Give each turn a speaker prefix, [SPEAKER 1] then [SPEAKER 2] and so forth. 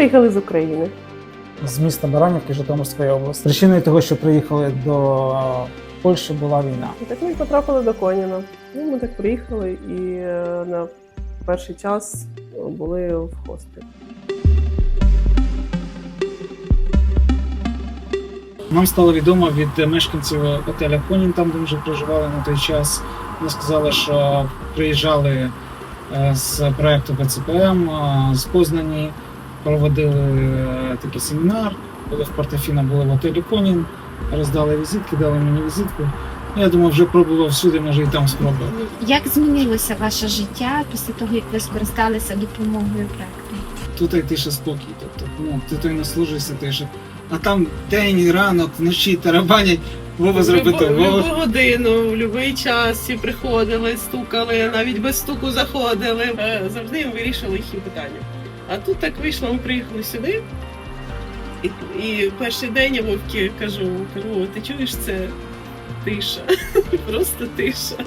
[SPEAKER 1] Приїхали з України.
[SPEAKER 2] з міста Баранівки Житомирської області. Причиною того, що приїхали до Польщі, була війна.
[SPEAKER 1] І так ми потрапили до Коніна. Ну, ми так приїхали і е, на перший час були в хостелі.
[SPEAKER 2] Нам стало відомо від мешканців готеля Конін, там де ми вже проживали на той час. Вони сказали, що приїжджали е, з проекту БЦПМ е, з Познані, проводили е, такий семінар, були в Портофіно, були в готелі Конін, роздали візитки, дали мені візитку. Я думаю, вже пробував всюди, може і там спробую.
[SPEAKER 3] Як змінилося ваше життя після того, як ви скористалися допомогою проекту?
[SPEAKER 2] Тут і тиша спокій. Тобто, ну, ти той наслужуєшся тиша. А там день, ранок, вночі тарабанять, Вова зроби то,
[SPEAKER 4] В
[SPEAKER 2] Вова.
[SPEAKER 4] любу годину, в будь-який час всі приходили, стукали, навіть без стуку заходили. Е, Завжди їм вирішили їхні питання. А тут так вийшло, ми приїхали сюди. І, і перший день я Вовки кажу, кажу, «О, ти чуєш це тиша? Просто тиша.